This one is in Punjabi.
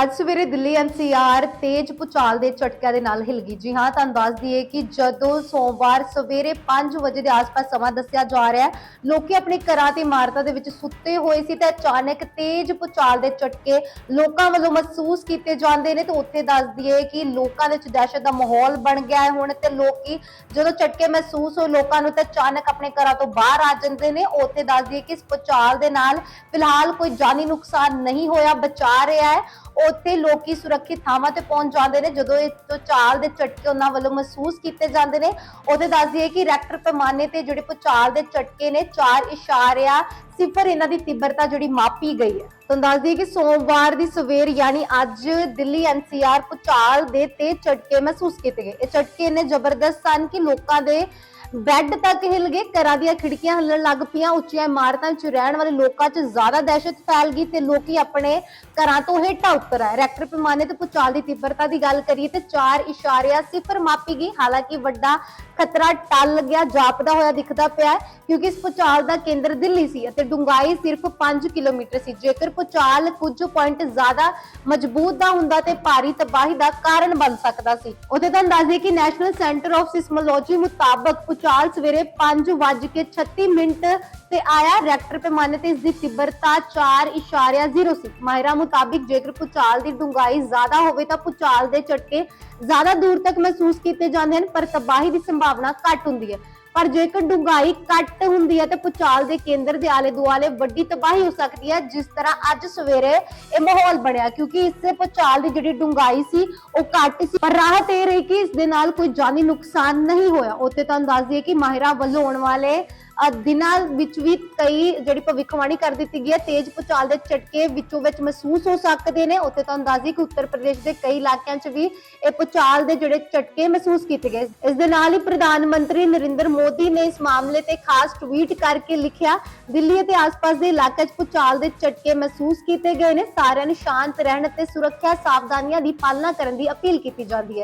ਅੱਜ ਸਵੇਰੇ ਦਿੱਲੀ ਐਨਸੀਆਰ ਤੇਜ਼ ਪੁਚਾਲ ਦੇ ਝਟਕਿਆਂ ਦੇ ਨਾਲ ਹਿਲ ਗਈ। ਜੀ ਹਾਂ, ਤੁਹਾਨੂੰ ਦੱਸ ਦਈਏ ਕਿ ਜਦੋਂ ਸੋਮਵਾਰ ਸਵੇਰੇ 5 ਵਜੇ ਦੇ ਆਸ-ਪਾਸ ਸਮਾਂ ਦੱਸਿਆ ਜਾ ਰਿਹਾ ਹੈ, ਲੋਕੀ ਆਪਣੇ ਘਰਾਂ ਤੇ ਇਮਾਰਤਾਂ ਦੇ ਵਿੱਚ ਸੁੱਤੇ ਹੋਏ ਸੀ ਤੇ ਅਚਾਨਕ ਤੇਜ਼ ਪੁਚਾਲ ਦੇ ਝਟਕੇ ਲੋਕਾਂ ਵੱਲੋਂ ਮਹਿਸੂਸ ਕੀਤੇ ਜਾਂਦੇ ਨੇ ਤੇ ਉੱਥੇ ਦੱਸ ਦਈਏ ਕਿ ਲੋਕਾਂ ਦੇ ਵਿੱਚ ਦਹਿਸ਼ਤ ਦਾ ਮਾਹੌਲ ਬਣ ਗਿਆ ਹੈ ਹੁਣ ਤੇ ਲੋਕੀ ਜਦੋਂ ਝਟਕੇ ਮਹਿਸੂਸ ਹੋਏ ਲੋਕਾਂ ਨੂੰ ਤੇ ਅਚਾਨਕ ਆਪਣੇ ਘਰਾਂ ਤੋਂ ਬਾਹਰ ਆ ਜਾਂਦੇ ਨੇ, ਉੱਥੇ ਦੱਸ ਦਈਏ ਕਿ ਇਸ ਪੁਚਾਲ ਦੇ ਨਾਲ ਫਿਲਹਾਲ ਕੋਈ ਜਾਨੀ ਨੁਕਸਾਨ ਨਹੀਂ ਹੋਇਆ, ਬਚਾ ਰਿਹਾ ਹੈ। ਉੱਥੇ ਲੋਕੀ ਸੁਰੱਖਿਅਤ ਥਾਵਾਂ ਤੇ ਪਹੁੰਚ ਜਾਂਦੇ ਨੇ। ਜਦੋਂ ਇਹ ਪੁਚਾਲ ਦੇ ਝਟਕੇ ਉਹਨਾਂ ਵੱਲੋਂ ਮਹਿਸੂਸ ਕੀਤੇ ਜਾਂਦੇ ਨੇ, ਉਹਦੇ ਦੱਸ ਦਈਏ ਕਿ ਰੈਕਟਰ ਪੈਮਾਨੇ ਤੇ ਜਿਹੜੇ ਪੁਚਾਲ ਦੇ ਝਟਕੇ ਨੇ 4 ਸਿਫਰ ਇਹਨਾਂ ਦੀ ਤੀਬਰਤਾ ਜਿਹੜੀ ਮਾਪੀ ਗਈ ਹੈ। ਤੁਹਾਨੂੰ ਦੱਸ ਦਈਏ ਕਿ ਸੋਮਵਾਰ ਦੀ ਸਵੇਰ ਯਾਨੀ ਅੱਜ ਦਿੱਲੀ ਐਨਸੀਆਰ ਪੁਚਾਲ ਦੇ ਤੇ ਝਟਕੇ ਮਹਿਸੂਸ ਕੀਤੇ ਗਏ। ਇਹ ਝਟਕੇ ਇੰਨੇ ਜ਼ਬਰਦਸਤ ਸਨ ਕਿ ਲੋਕਾਂ ਦੇ ਬੈੱਡ ਤੱਕ ਹਿਲ ਗਏ, ਘਰਾਂ ਦੀਆਂ ਖਿੜਕੀਆਂ ਹਿਲਣ ਲੱਗ ਪਈਆਂ, ਉੱਚੀਆਂ ਇਮਾਰਤਾਂ 'ਚ ਰਹਿਣ ਵਾਲੇ ਲੋਕਾਂ 'ਚ ਜ਼ਿਆਦਾ ਦਹਿਸ਼ਤ ਫੈਲ ਗਈ ਤੇ ਲੋਕੀ ਆਪਣੇ ਘਰਾਂ ਤੋਂ ਹੇਠਾਂ ਉਤਰ ਆਏ। ਰੈਕਟਰ ਪੈਮਾਨੇ ਤੇ ਪੁਚਾਲ ਦੀ ਤੀਬਰਤਾ ਦੀ ਗੱਲ ਕਰੀਏ ਤੇ 4 ਮਾਪੀ ਗਈ। ਹਾਲਾਂਕਿ ਵੱਡਾ ਖਤਰਾ ਟਲ ਗਿਆ, ਜਾਪਦਾ ਹੋਇਆ ਦਿਖਦਾ ਪਿਆ ਕਿਉਂਕਿ ਇਸ ਪੁਚਾਲ ਦਾ ਕੇਂਦਰ ਦਿੱਲੀ ਸੀ ਅਤੇ ਡੂੰਘਾਈ ਸਿਰਫ 5 ਕਿਲੋਮੀਟਰ ਸੀ। ਜੇਕਰ ਪੁਚਾਲ ਕੁਝ ਪੁਆਇੰਟ ਜ਼ਿਆਦਾ ਮਜ਼ਬੂਤ ਦਾ ਹੁੰਦਾ ਤੇ ਭਾਰੀ ਤਬਾਹੀ ਦਾ ਕਾਰਨ ਬਣ ਸਕਦਾ ਸੀ। ਉਹਦੇ ਤਾਂ ਅੰਦਾਜ਼ੇ ਕਿ ਨੈਸ਼ਨਲ ਸੈਂਟਰ ਆਫ ਸਿਸਮੋਲੋਜੀ ਮੁਤਾਬਕ ਭੂਚਾਲ ਸਵੇਰੇ 5:36 ਮਿੰਟ ਤੇ ਆਇਆ ਰੈਕਟਰ ਪੈਮਾਨੇ ਤੇ ਇਸ ਦੀ ਤੀਬਰਤਾ 4.0 ਸੀ। ਮਾਹਿਰਾਂ ਮੁਤਾਬਿਕ ਜੇਕਰ ਭੂਚਾਲ ਦੀ ਡੂੰਘਾਈ ਜ਼ਿਆਦਾ ਹੋਵੇ ਤਾਂ ਭੂਚਾਲ ਦੇ ਝਟਕੇ ਜ਼ਿਆਦਾ ਦੂਰ ਤੱਕ ਮਹਿਸੂਸ ਕੀਤੇ ਜਾਂਦੇ ਹਨ, ਪਰ ਤਬਾਹੀ ਦੀ ਸੰਭਾਵਨਾ ਘੱਟ ਹੁੰਦੀ ਹੈ। ਪਰ ਜੇਕਰ ਡੂੰਘਾਈ ਘੱਟ ਹੁੰਦੀ ਹੈ ਤੇ ਪੁਚਾਲ ਦੇ ਕੇਂਦਰ ਦੇ ਆਲੇ ਦੁਆਲੇ ਵੱਡੀ ਤਬਾਹੀ ਹੋ ਸਕਦੀ ਹੈ, ਜਿਸ ਤਰ੍ਹਾਂ ਅੱਜ ਸਵੇਰੇ ਇਹ ਮਾਹੌਲ ਬਣਿਆ, ਕਿਉਂਕਿ ਇਸੇ ਪੁਚਾਲ ਦੀ ਜਿਹੜੀ ਡੂੰਘਾਈ ਸੀ, ਉਹ ਘੱਟ ਸੀ। ਪਰ ਰਾਹਤ ਇਹ ਰਹੀ ਕਿ ਇਸ ਦੇ ਨਾਲ ਕੋਈ ਜਾਨੀ ਨੁਕਸਾਨ ਨਹੀਂ ਹੋਇਆ। ਉੱਥੇ ਤੁਹਾਨੂੰ ਦੱਸ ਦਈਏ ਕਿ ਮਾਹਿਰਾਂ ਵੱਲੋਂ ਆਉਣ ਵਾਲੇ ਦਿਨਾਂ ਵਿੱਚ ਵੀ ਕਈ ਜਿਹੜੀ ਭਵਿੱਖਬਾਣੀ ਕਰ ਦਿੱਤੀ ਗਈ ਹੈ ਤੇਜ਼ ਭੂਚਾਲ ਦੇ ਝਟਕੇ ਵਿੱਚੋਂ ਵਿੱਚ ਮਹਿਸੂਸ ਹੋ ਸਕਦੇ ਨੇ। ਉੱਥੇ ਤੁਹਾਨੂੰ ਦੱਸ ਦਈਏ ਕਿ ਉੱਤਰ ਪ੍ਰਦੇਸ਼ ਦੇ ਕਈ ਇਲਾਕਿਆਂ 'ਚ ਵੀ ਇਹ ਭੂਚਾਲ ਦੇ ਜਿਹੜੇ ਝਟਕੇ ਮਹਿਸੂਸ ਕੀਤੇ ਗਏ। ਇਸ ਦੇ ਨਾਲ ਹੀ ਪ੍ਰਧਾਨ ਮੰਤਰੀ ਨਰਿੰਦਰ ਮੋਦੀ ਨੇ ਇਸ ਮਾਮਲੇ ਤੇ ਖਾਸ ਟਵੀਟ ਕਰਕੇ ਲਿਖਿਆ, ਦਿੱਲੀ ਅਤੇ ਆਸ-ਪਾਸ ਦੇ ਇਲਾਕਿਆਂ 'ਚ ਭੂਚਾਲ ਦੇ ਝਟਕੇ ਮਹਿਸੂਸ ਕੀਤੇ ਗਏ ਨੇ। ਸਾਰਿਆਂ ਨੂੰ ਸ਼ਾਂਤ ਰਹਿਣ ਅਤੇ ਸੁਰੱਖਿਆ ਸਾਵਧਾਨੀਆਂ ਦੀ ਪਾਲਣਾ ਕਰਨ ਦੀ ਅਪੀਲ ਕੀਤੀ ਜਾਂਦੀ ਹੈ।